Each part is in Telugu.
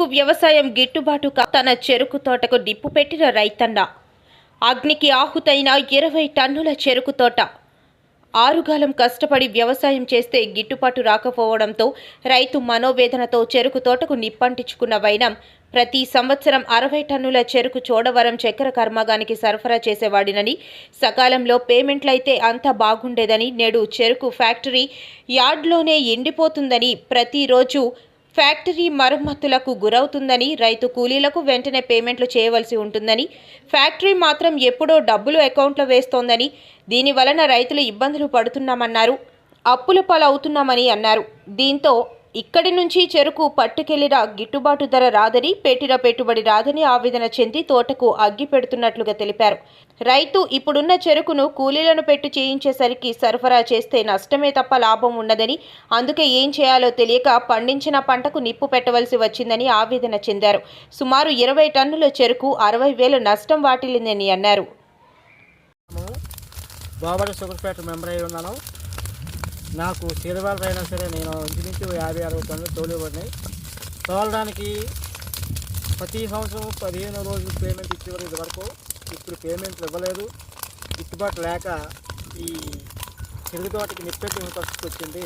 వ్యవసాయం గిట్టుబాటుగా తన చెరుకు తోటకు డిప్పు పెట్టిన రైతన్న. అగ్నికి ఆహుతైన ఇరవై టన్నుల చెరుకు తోట. ఆరుగాలం కష్టపడి వ్యవసాయం చేస్తే గిట్టుబాటు రాకపోవడంతో రైతు మనోవేదనతో చెరుకు తోటకు నిప్పంటించుకున్న వైనం ప్రతి సంవత్సరం అరవై టన్నుల చెరుకు చోడవరం చక్కెర కర్మాగానికి సరఫరా చేసేవాడినని సకాలంలో పేమెంట్లయితే అంత బాగుండేదని నేడు చెరుకు ఫ్యాక్టరీ యార్డ్లోనే ఎండిపోతుందని ప్రతిరోజు ఫ్యాక్టరీ మరమ్మతులకు గురవుతుందని రైతు కూలీలకు వెంటనే పేమెంట్లు చేయవలసి ఉంటుందని ఫ్యాక్టరీ మాత్రం ఎప్పుడో డబ్బులు అకౌంట్లో వేస్తోందని దీని వలన రైతులు ఇబ్బందులు పడుతున్నామన్నారు. అప్పుల పాలవుతున్నామని అన్నారు. దీంతో ఇక్కడి నుంచి చెరుకు పట్టుకెళ్ళిన గిట్టుబాటు ధర రాదని పెట్టిన పెట్టుబడి రాదని ఆవేదన చెంది తోటకు అగ్గి పెడుతున్నట్లుగా తెలిపారు. రైతు ఇప్పుడున్న చెరుకును కూలీలను పెట్టి చేయించేసరికి సరఫరా చేస్తే నష్టమే తప్ప లాభం ఉండదని అందుకే ఏం చేయాలో తెలియక పండించిన పంటకు నిప్పు పెట్టవలసి వచ్చిందని ఆవేదన చెందారు. సుమారు ఇరవై టన్నుల చెరుకు అరవై వేల నష్టం వాటిల్లిందని అన్నారు. షుగర్పేట మెంబర్ అయి ఉన్నాను. నాకు చీరవాళ్ళు అయినా సరే నేను ఇంచుమించు యాభై అరవై టన్నులు తోలివ్వడినాయి తోలడానికి ప్రతి సంవత్సరం పదిహేను రోజులు పేమెంట్ ఇచ్చేవారు ఇది వరకు ఇప్పుడు పేమెంట్లు ఇవ్వలేదు. గిట్టుబాటు లేక ఈ చెరుకు తోటకి నిప్పెట్టిన పరిస్థితి వచ్చింది.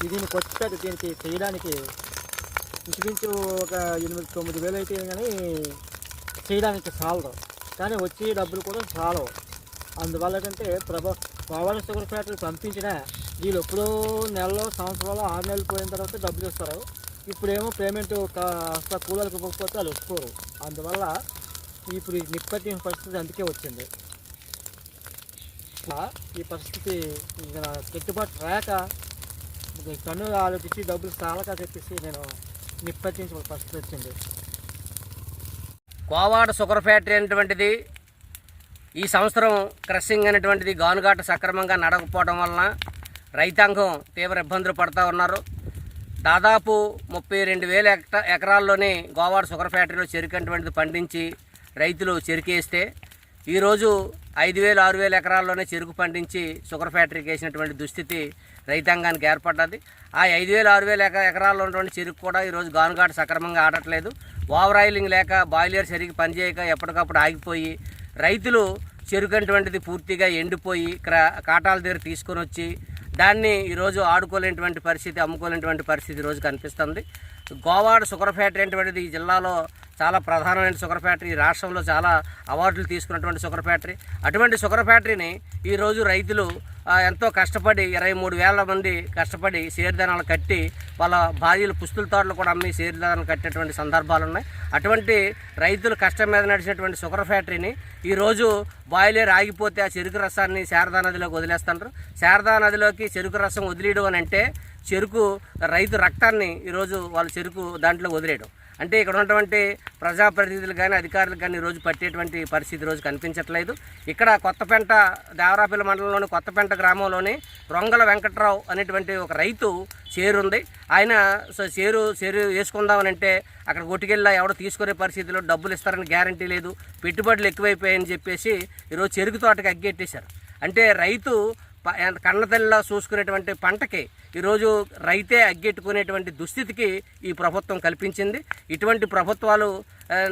దీన్ని కొట్టుపెట్టి దీనికి చేయడానికి ఇంచుమించు ఒక ఎనిమిది తొమ్మిది వేలు అయితే కానీ చేయడానికి చాలదు. కానీ వచ్చే డబ్బులు కూడా చాలవు. అందువల్ల కంటే ప్రభా కోవాల షుగర్ ఫ్యాక్టరీ పంపించిన వీళ్ళు ఎప్పుడో నెలలో సంవత్సరాలు ఆరు నెలలు పోయిన తర్వాత డబ్బులు ఇస్తారు. ఇప్పుడేమో పేమెంట్ కాస్త కూలర్కి ఇవ్వకపోతే వాళ్ళు ఒప్పుకోరు. అందువల్ల ఇప్పుడు ఈ నిప్పటి పరిస్థితి అందుకే వచ్చింది. ఇలా ఈ పరిస్థితి ఇక గిట్టుబాటు రాక కన్ను ఆలోచించి డబ్బులు చాలక చెప్పేసి నేను నిప్పట్టించిన పరిస్థితి వచ్చింది. కోవాడ షుగర్ ఫ్యాక్టరీ అనేటువంటిది ఈ సంవత్సరం క్రషింగ్ అనేటువంటిది గానుగాట సక్రమంగా నడకపోవడం వలన రైతాంగం తీవ్ర ఇబ్బందులు పడుతూ ఉన్నారు. దాదాపు ముప్పై రెండు వేల ఎక్ట ఎకరాల్లోనే గోవాడ షుగర్ ఫ్యాక్టరీలో చెరుకు అనేటువంటిది పండించి రైతులు చెరుకేస్తే ఈరోజు ఐదు వేలు ఆరు వేల ఎకరాల్లోనే చెరుకు పండించి షుగర్ ఫ్యాక్టరీకి వేసినటువంటి దుస్థితి రైతాంగానికి ఏర్పడ్డది. ఆ ఐదు వేలు ఆరు వేల ఎక ఎకరాల్లో ఉన్నటువంటి చెరుకు కూడా ఈరోజు గానుగాట సక్రమంగా ఆడట్లేదు. ఓవర్ ఆయిలింగ్ లేక బాయిలర్ సరిగ్గా పనిచేయక ఎప్పటికప్పుడు ఆగిపోయి రైతులు చెరుకు అటువంటిది పూర్తిగా ఎండిపోయి క్రా కాటాల దగ్గర తీసుకొని వచ్చి దాన్ని ఈరోజు ఆడుకోలేనటువంటి పరిస్థితి అమ్ముకోలేనటువంటి పరిస్థితి ఈరోజు కనిపిస్తుంది. గోవాడ షుగర్ ఫ్యాక్టరీ అనేటువంటిది ఈ జిల్లాలో చాలా ప్రధానమైన షుగర్ ఫ్యాక్టరీ. ఈ రాష్ట్రంలో చాలా అవార్డులు తీసుకున్నటువంటి షుగర్ ఫ్యాక్టరీ. అటువంటి షుగర్ ఫ్యాక్టరీని ఈరోజు రైతులు ఎంతో కష్టపడి ఇరవై మూడు వేల మంది కష్టపడి సేరుదానాలు కట్టి వాళ్ళ భార్యలు పుస్తుల తోటలు కూడా అమ్మి సేరుదానాలు కట్టేటువంటి సందర్భాలు ఉన్నాయి. అటువంటి రైతులు కష్టం మీద నడిచినటువంటి షుగర్ ఫ్యాక్టరీని ఈరోజు బాయిలర్ ఆగిపోతే ఆ చెరుకు రసాన్ని శారదా నదిలోకి వదిలేస్తుంటారు శారదా నదిలోకి చెరుకు రసం వదిలేయడం అని అంటే చెరుకు రైతు రక్తాన్ని ఈరోజు వాళ్ళ చెరుకు దాంట్లో వదిలేయడం. అంటే ఇక్కడ ఉన్నటువంటి ప్రజాప్రతినిధులు కానీ అధికారులు కానీ ఈరోజు పట్టేటువంటి పరిస్థితి రోజు కనిపించట్లేదు. ఇక్కడ కొత్తపేంట దేవరాపల్లి మండలంలోని కొత్తపేంట గ్రామంలోని రొంగల వెంకట్రావు అనేటువంటి ఒక రైతు చేరు ఉంది ఆయన సో చేరు చేరు వేసుకుందామని అంటే అక్కడ కొట్టుకెళ్ళా ఎవడో తీసుకునే పరిస్థితిలో డబ్బులు ఇస్తారని గ్యారంటీ లేదు. పెట్టుబడులు ఎక్కువైపోయాయని చెప్పేసి ఈరోజు చెరుకు తోటకి అగ్గెట్టేశారు అంటే రైతు కన్నతల్లిలో చూసుకునేటువంటి పంటకి ఈరోజు రైతే అగ్గెట్టుకునేటువంటి దుస్థితికి ఈ ప్రభుత్వం కల్పించింది. ఇటువంటి ప్రభుత్వాలు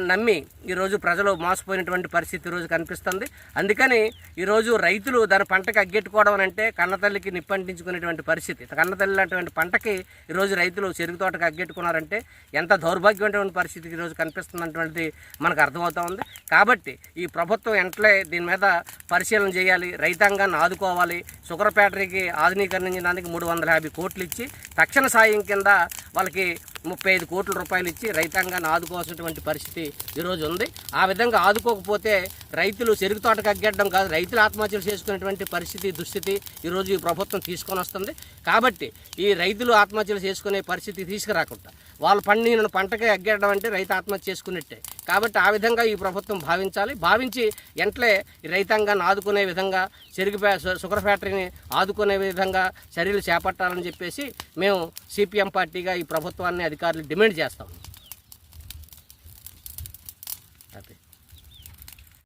నమ్మి ఈరోజు ప్రజలు మోసపోయినటువంటి పరిస్థితి ఈరోజు కనిపిస్తుంది. అందుకని ఈరోజు రైతులు దాని పంటకి అగ్గెట్టుకోవడం అంటే కన్నతల్లికి నిప్పంటించుకునేటువంటి పరిస్థితి. కన్నతల్లి లాంటి పంటకి ఈరోజు రైతులు చెరుకు తోటకి అగ్గెట్టుకున్నారంటే ఎంత దౌర్భాగ్యమైనటువంటి పరిస్థితి ఈరోజు కనిపిస్తున్నటువంటిది మనకు అర్థమవుతా ఉంది. కాబట్టి ఈ ప్రభుత్వం వెంటనే దీని మీద పరిశీలన చేయాలి. రైతాంగాన్ని ఆదుకోవాలి. షుగర్ ఫ్యాక్టరీకి ఆధునీకరించడానికి మూడు వందల యాభై కోట్లు ఇచ్చి తక్షణ సాయం కింద వాళ్ళకి ముప్పై ఐదు కోట్ల రూపాయలు ఇచ్చి రైతాంగాన్ని ఆదుకోవాల్సినటువంటి పరిస్థితి ఈరోజు ఉంది. ఆ విధంగా ఆదుకోకపోతే రైతులు చెరుకు తోటకు అగ్గడం కాదు రైతులు ఆత్మహత్యలు చేసుకునేటువంటి పరిస్థితి దుస్థితి ఈరోజు ఈ ప్రభుత్వం తీసుకొని వస్తుంది. కాబట్టి ఈ రైతులు ఆత్మహత్యలు చేసుకునే పరిస్థితి తీసుకురాకుండా వాళ్ళ పండిన పంటకే అగ్గడం అంటే రైతు ఆత్మహత్య చేసుకున్నట్టే. కాబట్టి ఆ విధంగా ఈ ప్రభుత్వం భావించాలి. భావించి ఎంట్లే రైతాంగాన్ని ఆదుకునే విధంగా చెరుకు షుగర్ ఫ్యాక్టరీని ఆదుకునే విధంగా చర్యలు చేపట్టాలని చెప్పేసి మేము సిపిఎం పార్టీగా ఈ ప్రభుత్వాన్ని అధికారులు డిమాండ్ చేస్తాం.